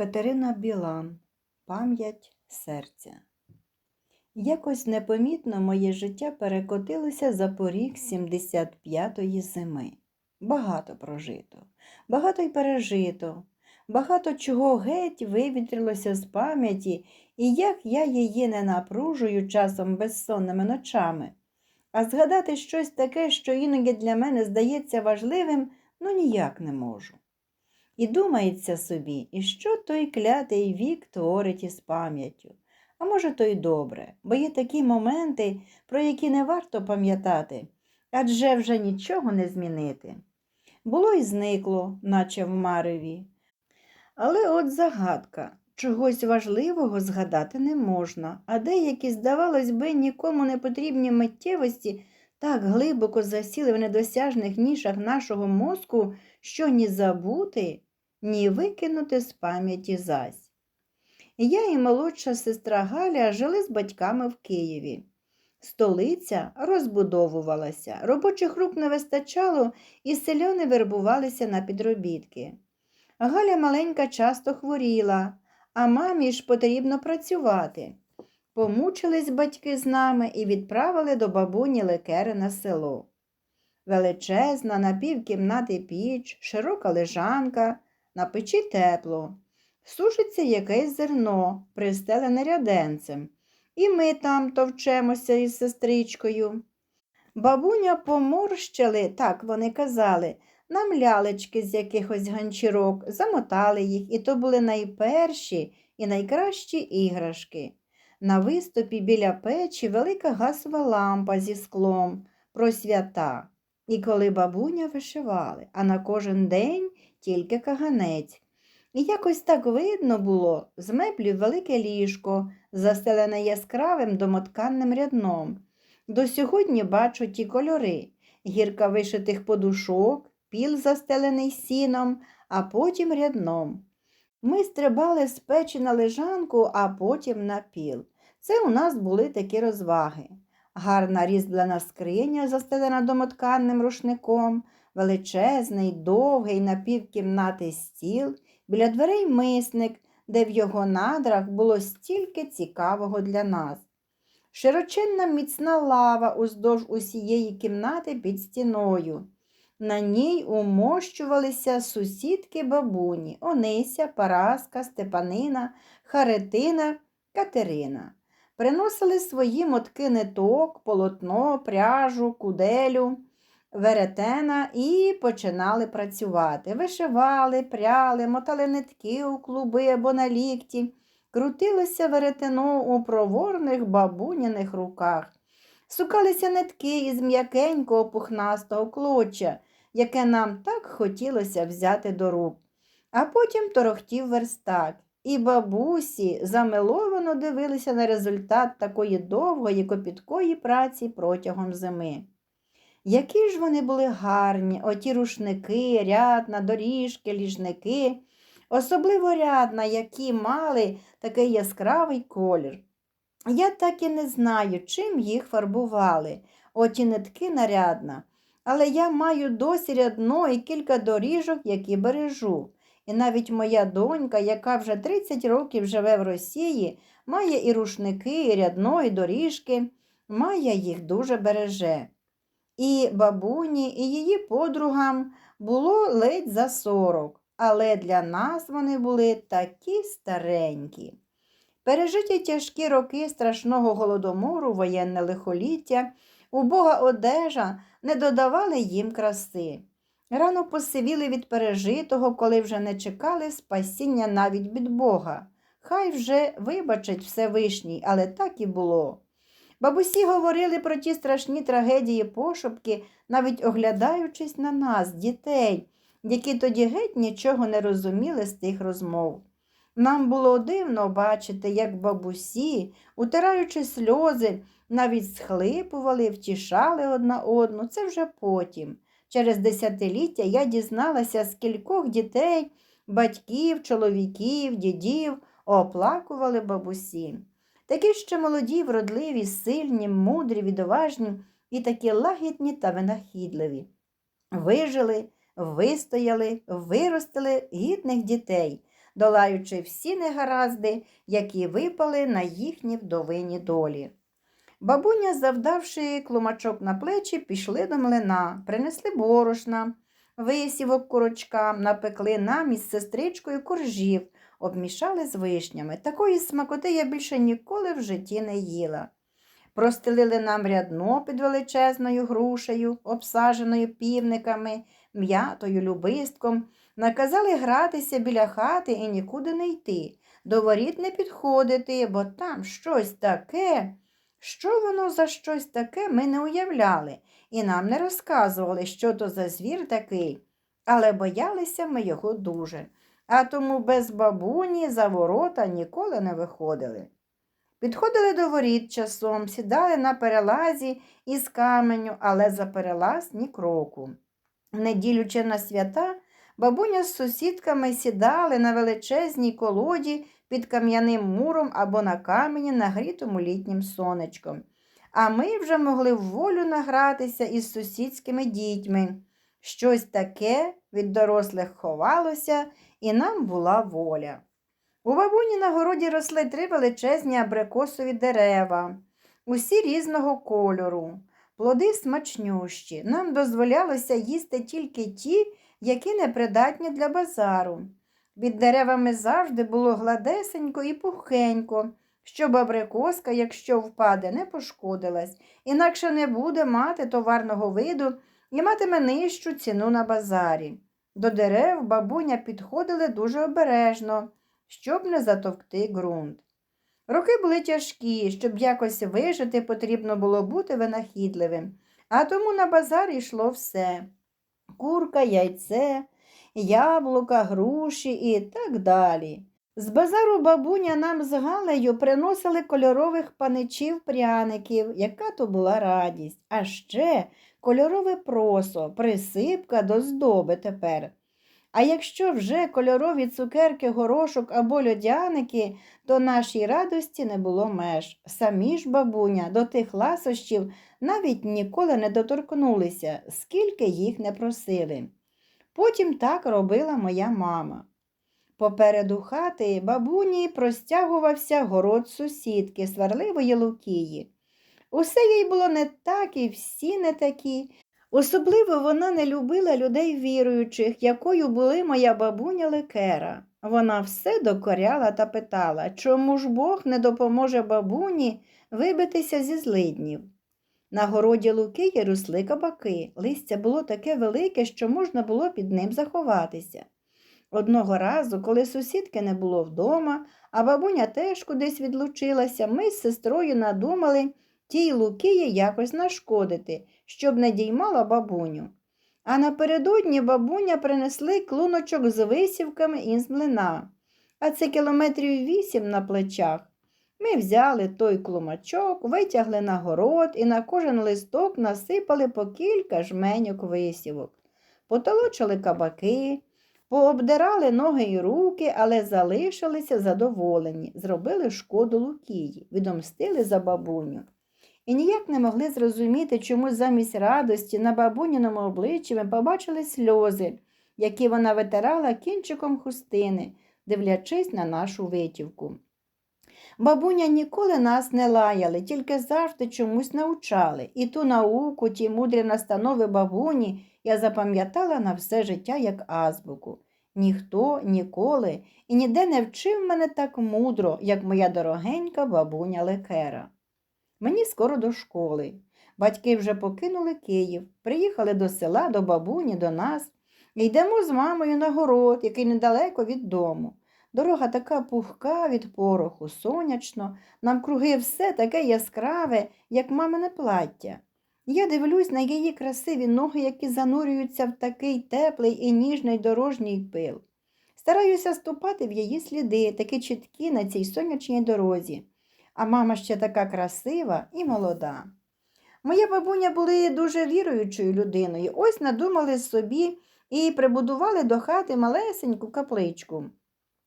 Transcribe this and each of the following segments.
Катерина Білан Пам'ять серця. Якось непомітно моє життя перекотилося за поріг 75-ї зими. Багато прожито, багато й пережито, багато чого геть вивітрилося з пам'яті, і як я її не напружую часом безсонними ночами. А згадати щось таке, що іноді для мене здається важливим, ну ніяк не можу. І думається собі, і що той клятий вік творить із пам'яттю. А може, то й добре, бо є такі моменти, про які не варто пам'ятати, адже вже нічого не змінити. Було й зникло, наче в мареві. Але от загадка. Чогось важливого згадати не можна, а деякі, здавалось би, нікому не потрібні миттєвості так глибоко засіли в недосяжних нішах нашого мозку, що ні забути, ні викинути з пам'яті зась. Я і молодша сестра Галя жили з батьками в Києві. Столиця розбудовувалася, робочих рук не вистачало, і селяни вербувалися на підробітки. Галя маленька часто хворіла, а мамі ж потрібно працювати. Помучились батьки з нами і відправили до бабуні лекери на село. Величезна напівкімнати піч, широка лежанка, на печі тепло. Сушиться якесь зерно, пристелене ряденцем, і ми там товчемося із сестричкою. Бабуня поморщили, так вони казали, нам лялечки з якихось ганчірок, замотали їх, і то були найперші і найкращі іграшки. На виступі біля печі велика газова лампа зі склом про свята. І коли бабуня вишивали, а на кожен день тільки каганець. І якось так видно було з меблів велике ліжко, застелене яскравим домотканним рядном. До сьогодні бачу ті кольори гірка вишитих подушок, піл застелений сіном, а потім рядном. Ми стрибали з печі на лежанку, а потім на піл. Це у нас були такі розваги. Гарна різьблена скриня, застелена домотканним рушником, величезний, довгий напівкімнатий стіл, біля дверей мисник, де в його надрах було стільки цікавого для нас. Широченна міцна лава уздовж усієї кімнати під стіною. На ній умощувалися сусідки бабуні Онися, Параска, Степанина, Харитина, Катерина. Приносили свої мотки ниток, полотно, пряжу, куделю, веретена і починали працювати. Вишивали, пряли, мотали нитки у клуби або на лікті. Крутилося веретено у проворних бабуняних руках. Сукалися нитки із м'якенького пухнастого клоча, яке нам так хотілося взяти до рук. А потім торохтів верстак, і бабусі замиловано дивилися на результат такої довгої копіткої праці протягом зими. Які ж вони були гарні, оті рушники, рядна, доріжки, ліжники, особливо рядна, які мали такий яскравий колір. Я так і не знаю, чим їх фарбували, оті нитки нарядна, але я маю досі рядно і кілька доріжок, які бережу. І навіть моя донька, яка вже 30 років живе в Росії, має і рушники, і рядно, і доріжки, має їх дуже береже. І бабуні, і її подругам було ледь за 40, але для нас вони були такі старенькі. Пережиті тяжкі роки страшного голодомору, воєнне лихоліття, убога одежа не додавали їм краси. Рано посивіли від пережитого, коли вже не чекали спасіння навіть від Бога. Хай вже вибачить Всевишній, але так і було. Бабусі говорили про ті страшні трагедії пошепки, навіть оглядаючись на нас, дітей, які тоді геть нічого не розуміли з тих розмов. Нам було дивно бачити, як бабусі, утираючи сльози, навіть схлипували, втішали одна одну. Це вже потім. Через десятиліття я дізналася, з кількох дітей, батьків, чоловіків, дідів оплакували бабусі. Такі ще молоді, вродливі, сильні, мудрі, відважні і такі лагідні та винахідливі. Вижили, вистояли, виростили гідних дітей, долаючи всі негаразди, які випали на їхні вдовині долі. Бабуня, завдавши клумачок на плечі, пішли до млина, принесли борошна, висівок курочкам, напекли нам із сестричкою коржів, обмішали з вишнями. Такої смакоти я більше ніколи в житті не їла. Простелили нам рядно під величезною грушею, обсаженою півниками, м'ятою, любистком, наказали гратися біля хати і нікуди не йти, до воріт не підходити, бо там щось таке. Що воно за щось таке, ми не уявляли, і нам не розказували, що то за звір такий, але боялися ми його дуже, а тому без бабуні за ворота ніколи не виходили. Підходили до воріт часом, сідали на перелазі із каменю, але за перелаз ні кроку. В неділю чи на свята бабуня з сусідками сідали на величезній колоді під кам'яним муром або на камені, нагрітому літнім сонечком. А ми вже могли в волю награтися із сусідськими дітьми. Щось таке від дорослих ховалося, і нам була воля. У бабуні на городі росли три величезні абрикосові дерева, усі різного кольору, плоди смачнющі. Нам дозволялося їсти тільки ті, які непридатні для базару. Під деревами завжди було гладесенько і пухенько, щоб абрикоска, якщо впаде, не пошкодилась, інакше не буде мати товарного виду і матиме нижчу ціну на базарі. До дерев бабуня підходили дуже обережно, щоб не затовкти ґрунт. Роки були тяжкі, щоб якось вижити, потрібно було бути винахідливим, а тому на базар йшло все курка, яйце, яблука, груші і так далі. З базару бабуня нам з Галею приносили кольорових паничів пряників, яка то була радість, а ще кольорове просо, присипка до здоби тепер. А якщо вже кольорові цукерки, горошок або льодяники, то нашій радості не було меж. Самі ж бабуня до тих ласощів навіть ніколи не доторкнулися, скільки їх не просили. Потім так робила моя мама. Попереду хати бабуні простягувався город сусідки, сварливої Лукії. Усе їй було не так і всі не такі. Особливо вона не любила людей віруючих, якою були моя бабуня Лекера. Вона все докоряла та питала, чому ж Бог не допоможе бабуні вибитися зі злиднів. На городі Луки росли кабаки. Листя було таке велике, що можна було під ним заховатися. Одного разу, коли сусідки не було вдома, а бабуня теж кудись відлучилася, ми з сестрою надумали тій Лукії якось нашкодити, щоб не діймала бабуню. А напередодні бабуня принесли клуночок з висівками із млина, а це кілометрів вісім на плечах. Ми взяли той клумачок, витягли на город і на кожен листок насипали по кілька жменьок висівок, потолочили кабаки, пообдирали ноги й руки, але залишилися задоволені, зробили шкоду Лукії, відомстили за бабуню. І ніяк не могли зрозуміти, чому замість радості на бабуніному обличчі ми побачили сльози, які вона витирала кінчиком хустини, дивлячись на нашу витівку. Бабуня ніколи нас не лаяли, тільки завжди чомусь навчали. І ту науку, ті мудрі настанови бабуні я запам'ятала на все життя як азбуку. Ніхто ніколи і ніде не вчив мене так мудро, як моя дорогенька бабуня Лекера. Мені скоро до школи. Батьки вже покинули Київ, приїхали до села, до бабуні, до нас йдемо з мамою на город, який недалеко від дому. Дорога така пухка від пороху, сонячно, нам круги все таке яскраве, як мамине плаття. Я дивлюсь на її красиві ноги, які занурюються в такий теплий і ніжний дорожній пил. Стараюся ступати в її сліди, такі чіткі на цій сонячній дорозі. А мама ще така красива і молода. Моя бабуня були дуже віруючою людиною. Ось надумали собі і прибудували до хати малесеньку капличку.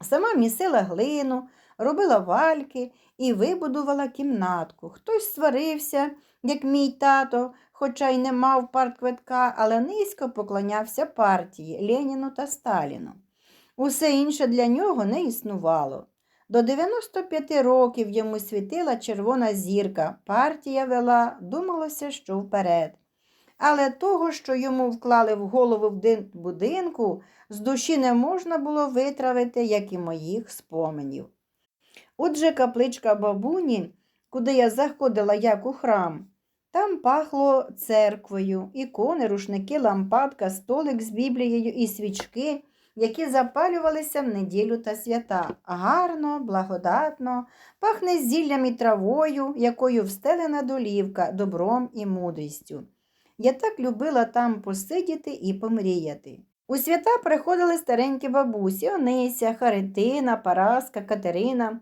Сама місила глину, робила вальки і вибудувала кімнатку. Хтось сварився, як мій тато, хоча й не мав партквитка, але низько поклонявся партії Леніну та Сталіну. Усе інше для нього не існувало. До 95 років йому світила червона зірка, партія вела, думалося, що вперед. Але того, що йому вклали в голову в дин будинку, з душі не можна було витравити, як і моїх споменів. Отже, капличка бабуні, куди я заходила як у храм, там пахло церквою, ікони, рушники, лампадка, столик з біблією і свічки, які запалювалися в неділю та свята. Гарно, благодатно, пахне зіллям і травою, якою встелена долівка, добром і мудрістю. Я так любила там посидіти і помріяти. У свята приходили старенькі бабусі Онися, Харитина, Параска, Катерина,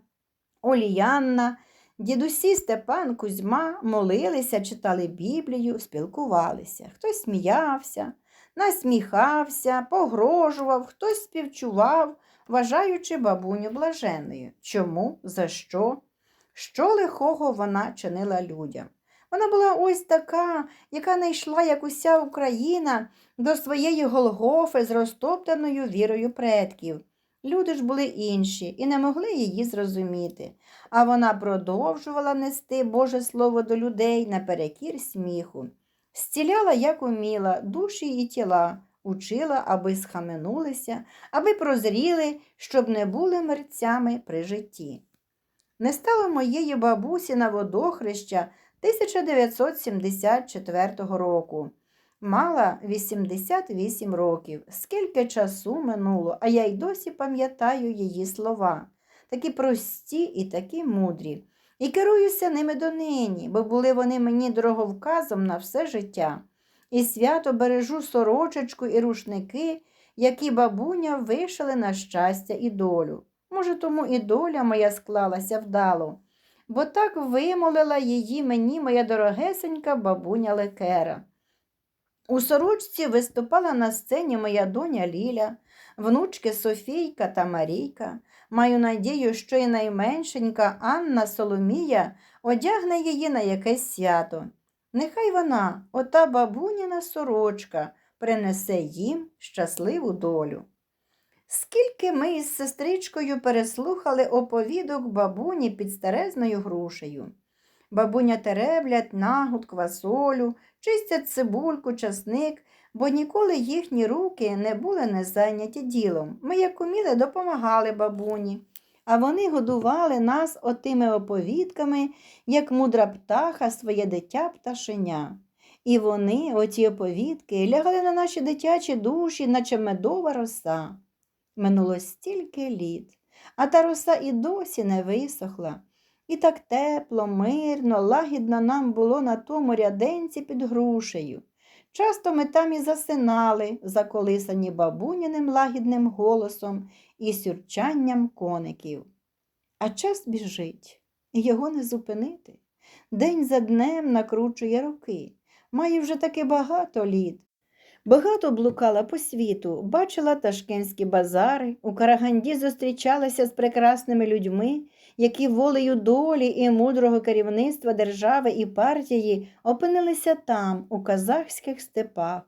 Оліянна, дідусі Степан, Кузьма молилися, читали Біблію, спілкувалися. Хтось сміявся, насміхався, погрожував, хтось співчував, вважаючи бабуню блаженною. Чому? За що? Що лихого вона чинила людям? Вона була ось така, яка не йшла, як уся Україна, до своєї Голгофи з розтоптаною вірою предків. Люди ж були інші і не могли її зрозуміти, а вона продовжувала нести Боже Слово до людей наперекір сміху, зціляла, як уміла, душі і тіла, учила, аби схаменулися, аби прозріли, щоб не були мерцями при житті. Не стало моєї бабусі на водохреща 1974 року. Мала 88 років. Скільки часу минуло, а я й досі пам'ятаю її слова, такі прості і такі мудрі. І керуюся ними донині, бо були вони мені дороговказом на все життя. І свято бережу сорочечку і рушники, які бабуня вишили на щастя і долю. Може, тому і доля моя склалася вдало, бо так вимолила її мені моя дорогесенька бабуня Лекера. У сорочці виступала на сцені моя доня Ліля, внучки Софійка та Марійка. Маю надію, що і найменшенька Анна Соломія одягне її на якесь свято. Нехай вона, ота бабуніна сорочка, принесе їм щасливу долю. Скільки ми із сестричкою переслухали оповідок бабуні під старезною грушею. Бабуня тереблять нагуд, квасолю, чистять цибульку, часник, бо ніколи їхні руки не були не зайняті ділом. Ми, як уміли, допомагали бабуні, а вони годували нас отими оповідками, як мудра птаха своє дитя пташеня. І вони, оті оповідки, лягали на наші дитячі душі, наче медова роса. Минуло стільки літ, а та роса і досі не висохла. І так тепло, мирно, лагідно нам було на тому ряденці під грушею. Часто ми там і засинали, заколисані бабуняним лагідним голосом і сюрчанням коників. А час біжить, і його не зупинити. День за днем накручує роки. Має вже таки багато літ. Багато блукала по світу, бачила ташкентські базари, у Караганді зустрічалася з прекрасними людьми, які волею долі і мудрого керівництва держави і партії опинилися там, у казахських степах.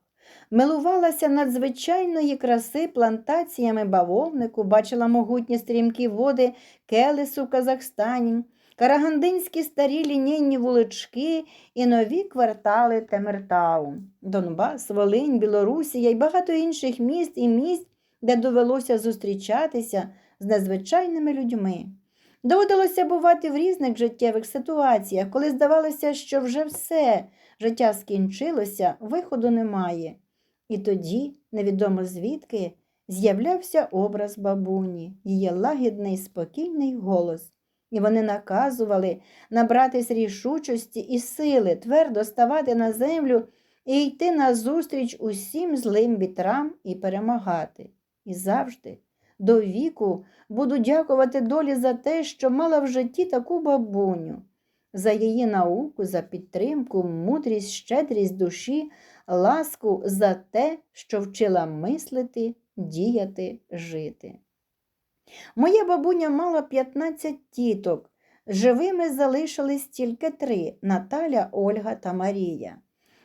Милувалася надзвичайної краси плантаціями бавовнику, бачила могутні стрімкі води келесу в Казахстані, карагандинські старі лінійні вулички і нові квартали Темиртау, Донбас, Волинь, Білорусія і багато інших міст і місць, де довелося зустрічатися з незвичайними людьми. Доводилося бувати в різних життєвих ситуаціях, коли здавалося, що вже все життя скінчилося, виходу немає. І тоді, невідомо звідки, з'являвся образ бабуні, її лагідний, спокійний голос, і вони наказували набратись рішучості і сили, твердо ставати на землю і йти назустріч усім злим вітрам і перемагати. І завжди, до віку, буду дякувати долі за те, що мала в житті таку бабуню, за її науку, за підтримку, мудрість, щедрість душі, ласку за те, що вчила мислити, діяти, жити. Моя бабуня мала 15 тіток. Живими залишились тільки три Наталя, Ольга та Марія.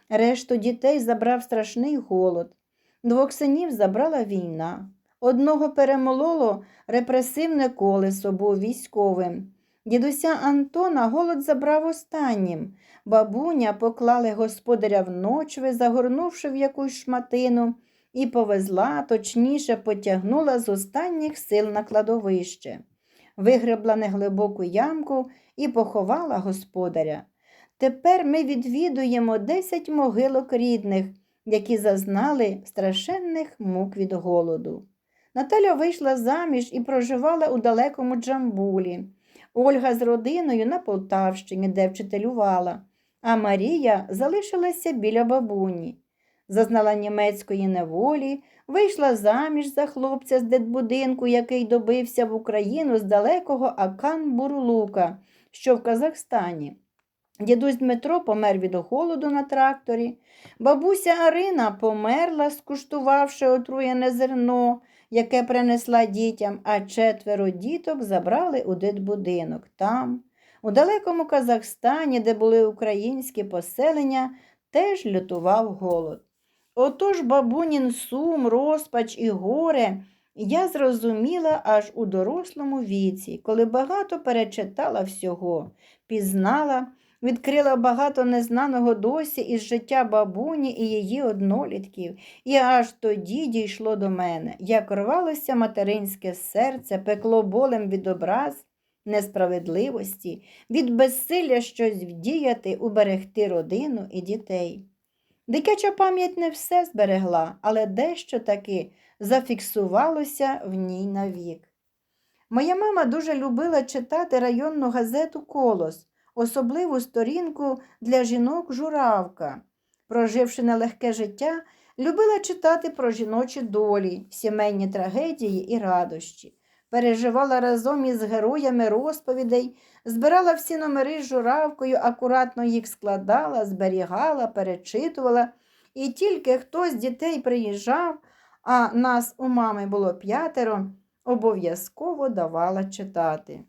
Решту дітей забрав страшний голод. Двох синів забрала війна. Одного перемололо репресивне колесо, був військовим. Дідуся Антона голод забрав останнім. Бабуня поклали господаря в ночви, загорнувши в якусь шматину, і повезла, точніше потягнула з останніх сил на кладовище. Вигребла неглибоку ямку і поховала господаря. Тепер ми відвідуємо десять могилок рідних, які зазнали страшенних мук від голоду. Наталя вийшла заміж і проживала у далекому Джамбулі. Ольга з родиною на Полтавщині, де вчителювала, а Марія залишилася біля бабуні. Зазнала німецької неволі, вийшла заміж за хлопця з дитбудинку, який добився в Україну з далекого Акан-Бурлука, що в Казахстані. Дідусь Дмитро помер від голоду на тракторі. Бабуся Арина померла, скуштувавши отруєне зерно, яке принесла дітям, а четверо діток забрали у дитбудинок. Там, у далекому Казахстані, де були українські поселення, теж лютував голод. Отож бабунін сум, розпач і горе я зрозуміла аж у дорослому віці, коли багато перечитала всього, пізнала, відкрила багато незнаного досі із життя бабуні і її однолітків, і аж тоді дійшло до мене, як рвалося материнське серце, пекло болем від образ, несправедливості, від безсилля щось вдіяти, уберегти родину і дітей. Дитяча пам'ять не все зберегла, але дещо таки зафіксувалося в ній навік. Моя мама дуже любила читати районну газету Колос, особливу сторінку для жінок журавка. Проживши нелегке життя, любила читати про жіночі долі, сімейні трагедії і радощі. Переживала разом із героями розповідей, збирала всі номери з журавкою, акуратно їх складала, зберігала, перечитувала, і тільки хтось з дітей приїжджав, а нас у мами було п'ятеро, обов'язково давала читати.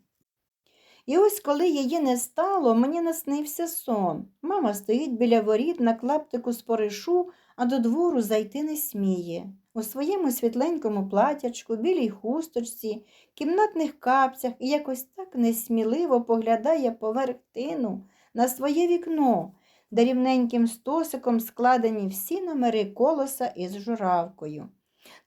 І ось коли її не стало, мені наснився сон. Мама стоїть біля воріт на клаптику споришу, а до двору зайти не сміє. У своєму світленькому платячку, білій хусточці, кімнатних капцях і якось так несміливо поглядає поверх тину на своє вікно, де рівненьким стосиком складені всі номери колоса із журавкою.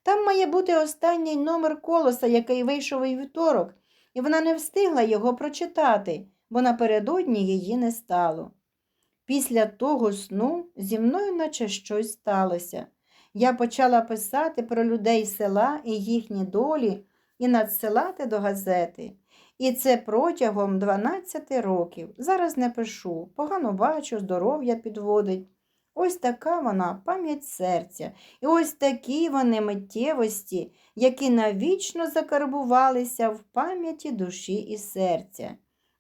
Там має бути останній номер колоса, який вийшов у вівторок, і вона не встигла його прочитати, бо напередодні її не стало. Після того сну зі мною наче щось сталося. Я почала писати про людей села і їхні долі і надсилати до газети. І це протягом 12 років. Зараз не пишу, погано бачу, здоров'я підводить. Ось така вона пам'ять серця, і ось такі вони миттєвості, які навічно закарбувалися в пам'яті душі і серця.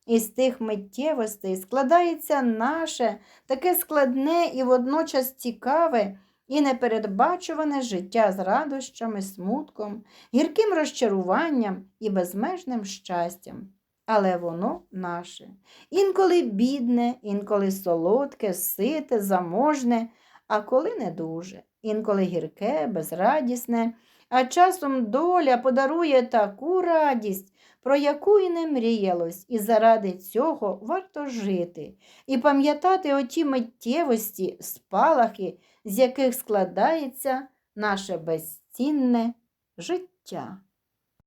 Із тих миттєвостей складається наше таке складне і водночас цікаве і непередбачуване життя з радощами, смутком, гірким розчаруванням і безмежним щастям. Але воно наше. Інколи бідне, інколи солодке, сите, заможне, а коли не дуже, інколи гірке, безрадісне, а часом доля подарує таку радість, про яку і не мріялось, і заради цього варто жити і пам'ятати оті миттєвості, спалахи, з яких складається наше безцінне життя.